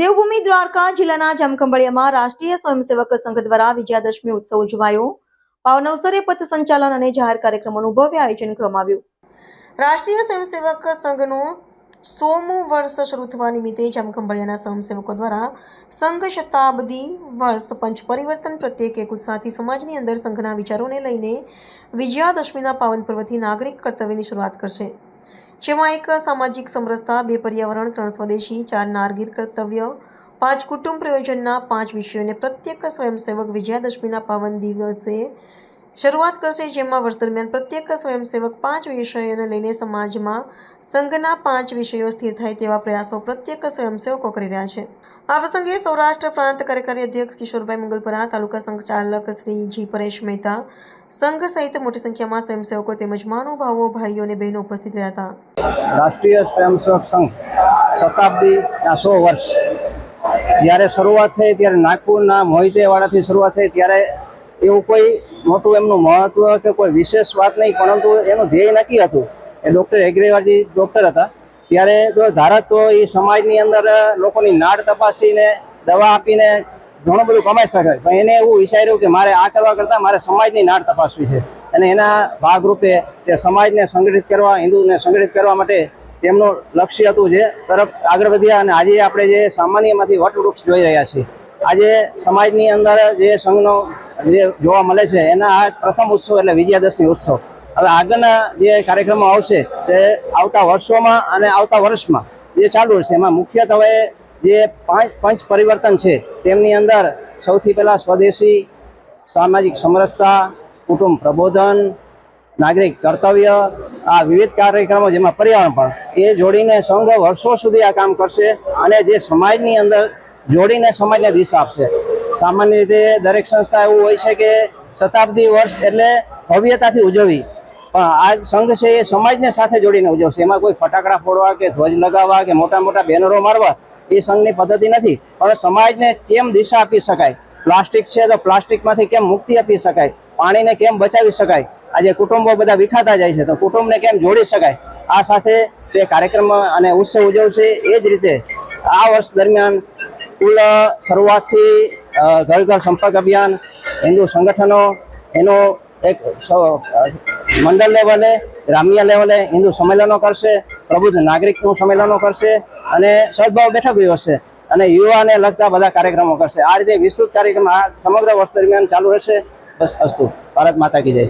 દેવભૂમિ દ્વારકા જિલ્લાના જામખંભાળિયામાં રાષ્ટ્રીય સ્વયંસેવક સંઘ દ્વારા વિજયાદશમી ઉત્સવ ઉજવાયો. પાવન અવસરે પથ સંચાલન અને જાહેર કાર્યક્રમોનું ભવ્ય આયોજન કરવામાં આવ્યું. રાષ્ટ્રીય સ્વયંસેવક સંઘનું સોમું વર્ષ શરૂ થવા નિમિત્તે જામખંભાળિયાના સ્વયંસેવકો દ્વારા સંઘ શતાબ્દી વર્ષ પંચ પરિવર્તન પ્રત્યેક એક ઉત્સાહથી સમાજની અંદર સંઘના વિચારોને લઈને વિજયાદશમીના પાવન પર્વથી નાગરિક કર્તવ્યની શરૂઆત કરશે. જેમાં એક સામાજિક સમરસતા, બે પર્યાવરણ, ત્રણ સ્વદેશી, ચાર નારગીર કર્તવ્ય, પાંચ કુટુંબ પ્રયોજનના પાંચ વિષયોને પ્રત્યેક સ્વયંસેવક વિજયાદશમીના પાવન દિવસે શરૂઆત કરશે, જેમાં વર્ષ દરમિયાન પ્રત્યેક સ્વયંસેવક પાંચ વિષયોને લઈને સમાજમાં સંઘના પાંચ વિષયો સ્થિર થાય તેવા પ્રયાસો પ્રત્યેક સ્વયંસેવકો કરી રહ્યા છે. આ પ્રસંગે સૌરાષ્ટ્ર પ્રાંત કાર્યકારી અધ્યક્ષ કિશોરભાઈ મંગલપરા, તાલુકા સંઘ ચાલક શ્રી જી પરેશ મહેતા સંઘ સહિત મોટી સંખ્યામાં સ્વયંસેવકો તેમજ મહાનુભાવો, ભાઈઓ અને બહેનો ઉપસ્થિત રહ્યા હતા. રાષ્ટ્રીય સ્વયંસેવક સંઘ શતાબ્દીના સો વર્ષ. જ્યારે શરૂઆત થઈ, ત્યારે નાગપુરના મોહિતેવાડાથી શરૂઆત થઈ, ત્યારે એવું કોઈ મોટું એમનું મહત્વ કે કોઈ વિશેષ વાત નહીં, પરંતુ એનું ધ્યેય નક્કી હતું. એ ડૉક્ટર એગ્રેવાલજી ડૉક્ટર હતા. ત્યારે જો ધારત તો એ સમાજની અંદર લોકોની નાડ તપાસીને, દવા આપીને ઘણું બધું કમાઈ શકે. પણ એને એવું વિચાર્યું કે મારે આ કરવા કરતાં મારે સમાજની નાળ તપાસવી છે. અને એના ભાગરૂપે તે સમાજને સંગઠિત કરવા, હિન્દુને સંગઠિત કરવા માટે તેમનું લક્ષ્ય હતું જે તરફ આગળ વધ્યા અને આજે આપણે જે સામાન્યમાંથી વટવૃક્ષ જોઈ રહ્યા છીએ. આજે સમાજની અંદર જે સંઘનો જે જોવા મળે છે, એના આ પ્રથમ ઉત્સવ એટલે વિજયાદશમી ઉત્સવ. હવે આગળના જે કાર્યક્રમો આવશે તે આવતા વર્ષોમાં અને આવતા વર્ષમાં જે ચાલુ છે એમાં મુખ્યત્વે જે પાંચ પંચ પરિવર્તન છે, તેમની અંદર સૌથી પહેલાં સ્વદેશી સામાજિક સમરસતા, કુટુંબ પ્રબોધન, નાગરિક કર્તવ્ય, આ વિવિધ કાર્યક્રમો જેમાં પર્યાવરણ પણ, એ જોડીને સંઘ વર્ષો સુધી આ કામ કરશે અને જે સમાજની અંદર જોડીને સમાજને દિશા આપશે. સામાન્ય રીતે દરેક સંસ્થા એવું હોય છે કે શતાબ્દી વર્ષ એટલે ભવ્યતાથી ઉજવવી. પણ આ સંઘ છે એ સમાજને સાથે જોડીને ઉજવશે. એમાં કોઈ ફટાકડા ફોડવા કે ધ્વજ લગાવવા કે મોટા મોટા બેનરો મારવા એ સંઘની પદ્ધતિ નથી. પણ સમાજને કેમ દિશા આપી શકાય? પ્લાસ્ટિક છે તો પ્લાસ્ટિકમાંથી કેમ મુક્તિ આપી શકાય? પાણીને કેમ બચાવી શકાય? આજે કુટુંબો બધા વિખાતા જાય છે, તો કુટુંબને કેમ જોડી શકાય? આ સાથે તે કાર્યક્રમ અને ઉત્સવ ઉજવશે, એ જ રીતે આ વર્ષ દરમિયાન કુલ શરૂઆતથી ઘર ઘર સંપર્ક અભિયાન, હિન્દુ સંગઠનો, એનો એક મંડળ લેવલે, ગ્રામ્ય લેવલે હિન્દુ સંમેલનો કરશે, પ્રબુદ્ધ નાગરિકનું સંમેલનો કરશે અને સદભાવ બેઠક યોજશે અને યુવાને લગતા બધા કાર્યક્રમો કરશે. આ રીતે વિસ્તૃત કાર્યક્રમ આ સમગ્ર વર્ષ દરમિયાન ચાલુ રહેશે. બસ, અસ્તુ. ભારત માતા કી જય.